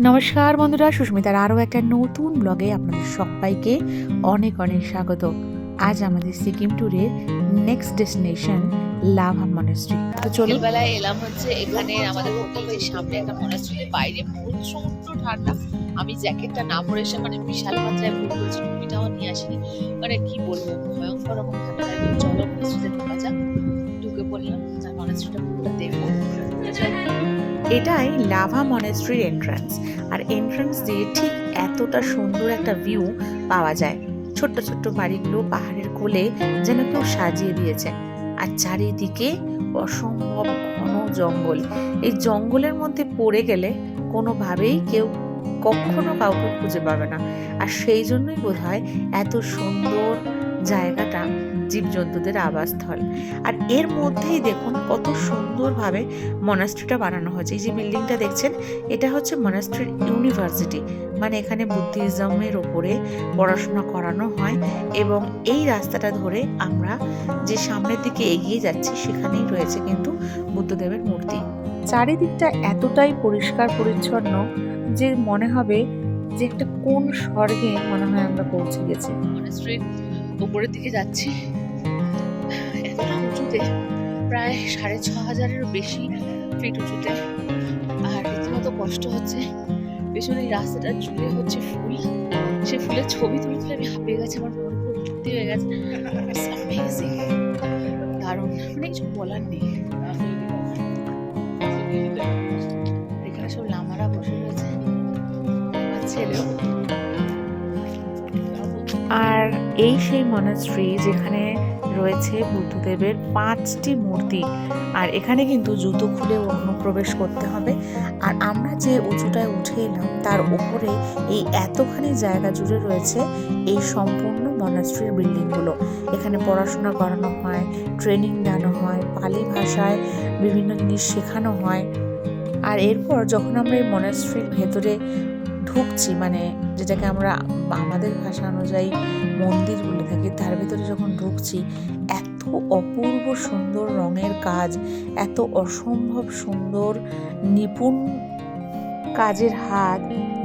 নমস্কার বন্ধুরা, সুস্মিতার আরও একটা নতুন ব্লগে আপনাদের সবাইকে অনেক অনেক স্বাগত। আজ আমাদের সিকিম ট্যুরের নেক্সট ডেস্টিনেশন লাভা মনেস্ট্রি তো চলুন। বিকেলবেলায় এলাম হচ্ছে এখানে আমাদের হোটেলের সামনে একটা মনাস্ট্রির বাইরে। প্রচণ্ড ঠান্ডা। আমি জ্যাকেটটা না পরে এসে মানে বিশাল মাত্রায় ভুল করেছি, টুপিটাও নিয়ে আসিনি। মানে কি বলব, ভয়ঙ্কর রকম ঠান্ডা লাগে চলো মনাস্ট্রিতে ঢোকা যাক। ঢুকে পড়লাম। আর মনাস্ট্রিটা পুরোটা দেখব। এটাই লাভা মনেস্ট্রির এন্ট্রান্স আর এন্ট্রান্স দিয়ে ঠিক এতটা সুন্দর একটা ভিউ পাওয়া যায়। ছোট্ট ছোট্ট বাড়িগুলো পাহাড়ের কোলে যেন কেউ সাজিয়ে দিয়েছে। আর চারিদিকে অসম্ভব ঘন জঙ্গল। এই জঙ্গলের মধ্যে পড়ে গেলে কোনোভাবেই কেউ কখনো কাউকে খুঁজে পাবে না। আর সেই জন্যই বোধ হয় এত সুন্দর জায়গাটা জীবজন্তুদের আবাসস্থল। আর এর মধ্যেই দেখুন কত সুন্দরভাবে মনাস্ট্রিটা বানানো হয়েছে। এই যে বিল্ডিংটা দেখছেন, এটা হচ্ছে মনাস্ট্রির ইউনিভার্সিটি মানে এখানে বুদ্ধিজমের ওপরে পড়াশোনা করানো হয় এবং এই রাস্তাটা ধরে আমরা যে সামনের দিকে এগিয়ে যাচ্ছি, সেখানেই রয়েছে কিন্তু বুদ্ধদেবের মূর্তি। চারিদিকটা এতটাই পরিষ্কার পরিচ্ছন্ন যে মনে হবে যে একটা কোন স্বর্গে মনে হয় আমরা পৌঁছে গেছি। উপরের দিকে যাচ্ছি। এতটা উঁচুতে, প্রায় সাড়ে ছ হাজারের বেশি ফিট উঁচুতে। আর রীতিমতো কষ্ট হচ্ছে। পেছনে রাস্তাটা জুড়ে হচ্ছে ফুল। সে ফুলের ছবি তুলে তুলে আমি হাঁপিয়ে গেছি, আমার পুরো ভর্তি হয়ে গেছে। দারুণ। মানে কিছু বলার নেই। এই সেই মনাস্ট্রি যেখানে রয়েছে বুদ্ধদেবের পাঁচটি মূর্তি। আর এখানে কিন্তু জুতো খুলে অনুপ্রবেশ করতে হবে। আর আমরা যে উঁচুটায় উঠে এলাম, তার উপরে এই এতখানি জায়গা জুড়ে রয়েছে এই সম্পূর্ণ মনাস্ট্রির বিল্ডিংগুলো। এখানে পড়াশোনা করানো হয়, ট্রেনিং দেওয়ানো হয়, পালি ভাষায় বিভিন্ন জিনিস শেখানো হয়। আর এরপর যখন আমরা এই মনাস্ট্রির ভেতরে ঢুকছি মানে যেটাকে আমরা আমাদের ভাষা অনুযায়ী মন্দির বলে থাকি, তার ভিতরে যখন ঢুকছি, এত অপূর্ব সুন্দর রঙের কাজ, এত অসম্ভব সুন্দর নিপুণ কাজের হাত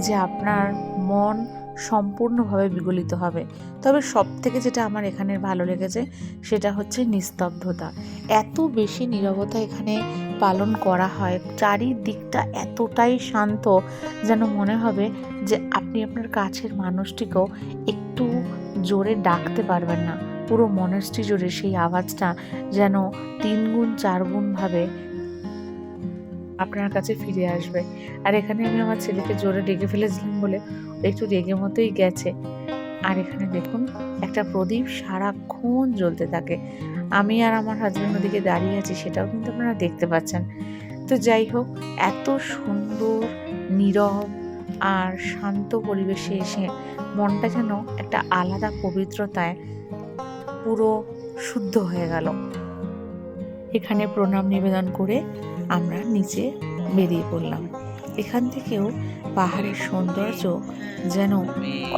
যে আপনার মন সম্পূর্ণভাবে বিগলিত হবে। তবে সব থেকে যেটা আমার এখানের ভালো লেগেছে, সেটা হচ্ছে নিস্তব্ধতা। এত বেশি নীরবতা এখানে পালন করা হয়, চারিদিকটা এতটাই শান্ত যেন মনে হবে যে আপনি আপনার কাছের মানুষটিকেও একটু জোরে ডাকতে পারবেন না। পুরো মনস্টি জোরে সেই আওয়াজটা যেন তিন গুণ চার গুণ ভাবে আপনার কাছে ফিরে আসবে। আর এখানে আমি আমার ছেলেকে জোরে ডেকে ফেলেছিলাম বলে একটু রেগে মতোই গেছে। আর এখানে দেখুন, একটা প্রদীপ সারাক্ষণ জ্বলতে থাকে। আমি আর আমার হাজব্যান্ড ওদিকে দাঁড়িয়ে আছি, সেটাও কিন্তু আপনারা দেখতে পাচ্ছেন। তো যাই হোক, এত সুন্দর, নীরব আর শান্ত পরিবেশে এসে মনটা যেন একটা আলাদা পবিত্রতায় পুরো শুদ্ধ হয়ে গেল। এখানে প্রণাম নিবেদন করে আমরা নিচে বেরিয়ে পড়লাম। এখান থেকেও পাহাড়ের সৌন্দর্য যেন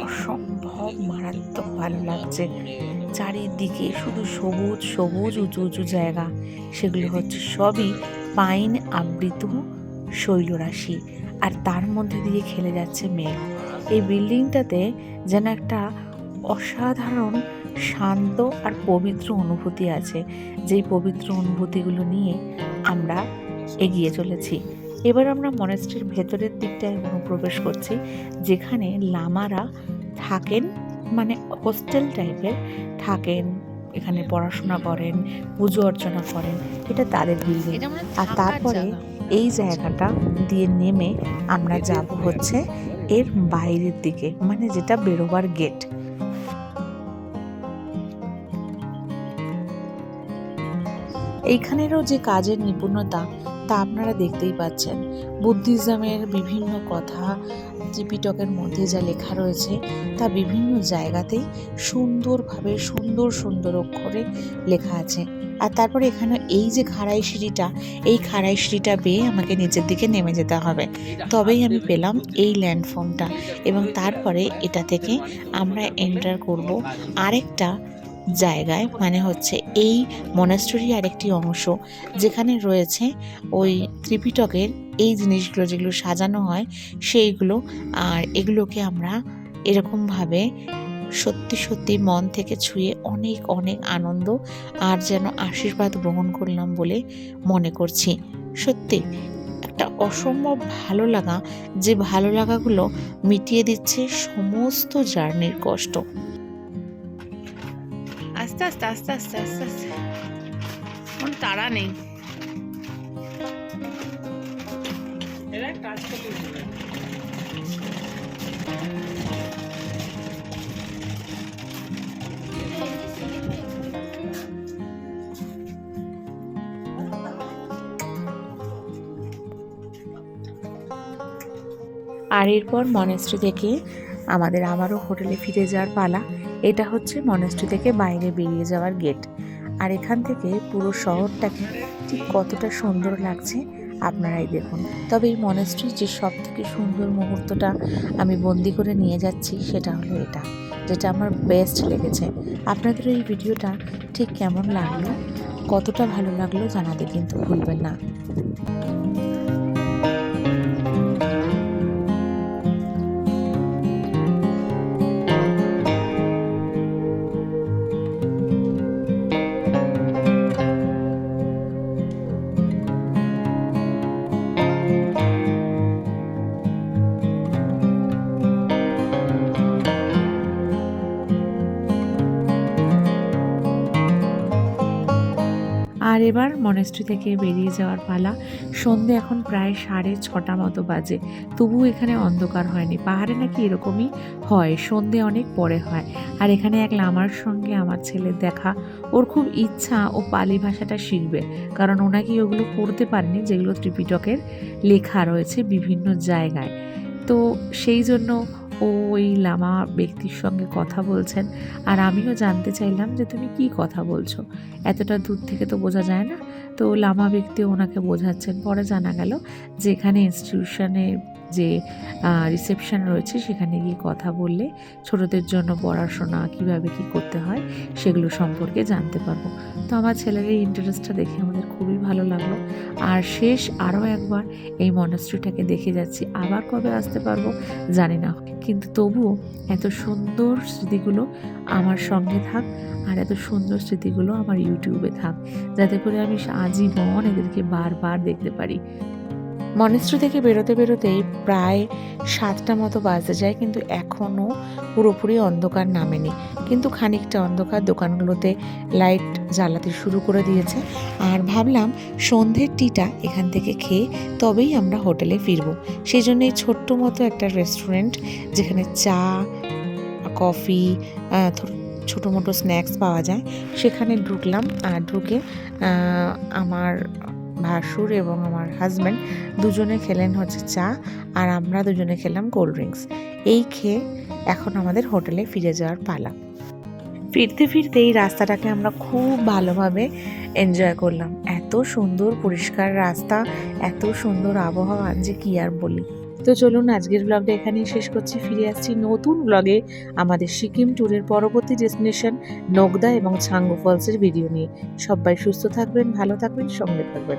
অসম্ভব মারাত্মক ভালো লাগছে। চারিদিকে শুধু সবুজ সবুজ, উঁচু উঁচু জায়গা। সেগুলো হচ্ছে সবই পাইন আবৃত শৈলরাশি আর তার মধ্যে দিয়ে খেলে যাচ্ছে মেঘ। এই বিল্ডিংটাতে যেন একটা অসাধারণ, শান্ত আর পবিত্র অনুভূতি আছে। যেই পবিত্র অনুভূতিগুলো নিয়ে আমরা এগিয়ে চলেছি। এবার আমরা মনেস্ট্রির ভেতরের দিকটায় অনুপ্রবেশ করছি যেখানে লামারা থাকেন মানে হোস্টেল টাইপের থাকেন এখানে পড়াশোনা করেন পুজো অর্চনা করেন। এটা তাদের বিল্ডিং আর তারপরে এই জায়গাটা দিয়ে নেমে আমরা যাব হচ্ছে এর বাইরের দিকে মানে যেটা বেরোবার গেট এইখানেরও যে কাজের নিপুণতা, তা আপনারা দেখতেই পাচ্ছেন। বুদ্ধিজমের বিভিন্ন কথা ত্রিপিটকের মধ্যে যা লেখা রয়েছে, তা বিভিন্ন জায়গাতেই সুন্দরভাবে, সুন্দর সুন্দর অক্ষরে লেখা আছে। আর তারপরে এখানে এই যে খাড়াই সিঁড়িটা, এই খাড়াই সিঁড়িটা বেয়ে আমাকে নিচের দিকে নেমে যেতে হবে। তবেই আমি পেলাম এই ল্যান্ডফর্মটা এবং তারপরে এটা থেকে আমরা এন্টার করব আরেকটা জায়গায় মানে হচ্ছে এই মনাস্টরি আরেকটি অংশ, যেখানে রয়েছে ওই ত্রিপিটকের এই জিনিসগুলো যেগুলো সাজানো হয়, সেইগুলো। আর এগুলোকে আমরা এরকমভাবে সত্যি সত্যি মন থেকে ছুঁয়ে অনেক অনেক আনন্দ আর যেন আশীর্বাদ গ্রহণ করলাম বলে মনে করছি। সত্যি, একটা অসম্ভব ভালো লাগা, যে ভালো লাগাগুলো মিটিয়ে দিচ্ছে সমস্ত জার্নির কষ্ট। আস্তে আস্তে আস্তে আস্তে আস্তে আস্তে। কোনো তাড়া নেই। আর এরপর মনেস্ট্রি থেকে আমাদের আবারও হোটেলে ফিরে যাওয়ার পালা, এটা হচ্ছে মনেস্ট্রি থেকে বাইরে বেরিয়ে যাওয়ার গেট। আর এখান থেকে পুরো শহরটাকে ঠিক কতটা সুন্দর লাগছে, আপনারাই দেখুন। তবে এই মনেস্ট্রির যে সব থেকে সুন্দর মুহূর্তটা আমি বন্দি করে নিয়ে যাচ্ছি, সেটা হলো এটা, যেটা আমার বেস্ট লেগেছে। আপনাদের এই ভিডিওটা ঠিক কেমন লাগল, কতটা ভালো লাগল জানাতে কিন্তু ভুলবেন না। আর এবার মনেস্ট্রি থেকে বেরিয়ে যাওয়ার পালা। সন্ধে এখন প্রায় সাড়ে ছটা মতো বাজে। তবুও এখানে অন্ধকার হয়নি। পাহাড়ে নাকি এরকমই হয়, সন্ধে অনেক পরে হয়। আর এখানে এক লামার সঙ্গে আমার ছেলের দেখা। ওর খুব ইচ্ছা ও পালি ভাষাটা শিখবে। কারণ ও নাকি ওগুলো পড়তে পারেনি, যেগুলো ত্রিপিটকের লেখা রয়েছে বিভিন্ন জায়গায়। তো সেই জন্য ও ওই লামা ব্যক্তির সঙ্গে কথা বলছেন। আর আমিও জানতে চাইলাম যে তুমি কি কথা বলছো। এতটা দূর থেকে তো বোঝা যায় না। তো লামা ব্যক্তি ওনাকে বোঝাচ্ছেন। পরে জানা গেল যে এখানে ইনস্টিটিউশনে যে রিসেপশন রয়েছে সেখানে গিয়ে কথা বললে ছোটদের জন্য পড়াশোনা কীভাবে কি করতে হয় সেগুলো সম্পর্কে জানতে পারব। তো আমার ছেলের এই ইন্টারেস্টটা দেখে আমাদের খুবই ভালো লাগল। আর শেষ আরও একবার এই মনাস্ট্রিটাকে দেখে যাচ্ছি। আবার কবে আসতে পারব জানি না। কিন্তু তবুও এত সুন্দর স্মৃতিগুলো আমার সঙ্গে থাক আর এত সুন্দর স্মৃতিগুলো আমার ইউটিউবে থাক। যাতে করে আমি আজীবন এদেরকে বারবার দেখতে পারি। মনেস্ট্রি থেকে বেরোতে বেরোতেই প্রায় সাতটা মতো বাজতে যায়, কিন্তু এখনও পুরোপুরি অন্ধকার নামেনি। কিন্তু খানিকটা অন্ধকার দোকানগুলোতে লাইট জ্বালাতে শুরু করে দিয়েছে। আর ভাবলাম সন্ধ্যের টিটা এখান থেকে খেয়ে তবেই আমরা হোটেলে ফিরবো। সেই জন্য এই ছোট্ট মতো একটা রেস্টুরেন্ট যেখানে চা, কফি ছোটো মোটো স্ন্যাক্স পাওয়া যায়, সেখানে ঢুকলাম। আর ঢুকে আমার ভাসুর এবং আমার হাজব্যান্ড দুজনে খেলেন হচ্ছে চা, আর আমরা দুজনে খেলাম কোল্ড ড্রিঙ্কস এই খেয়ে এখন আমাদের হোটেলে ফিরে যাওয়ার পালা। ফিরতে ফিরতে এই রাস্তাটাকে আমরা খুব ভালোভাবে এনজয় করলাম। এত সুন্দর পরিষ্কার রাস্তা, এত সুন্দর আবহাওয়া, যে কি আর বলি। তো চলুন আজকের ব্লগটা এখানেই শেষ করছি। ফিরে আসছি নতুন ব্লগে আমাদের সিকিম ট্যুরের পরবর্তী ডেস্টিনেশন নগদা এবং ছাঙ্গু ফলসের ভিডিও নিয়ে। সবাই সুস্থ থাকবেন, ভালো থাকবেন, সঙ্গে থাকবেন।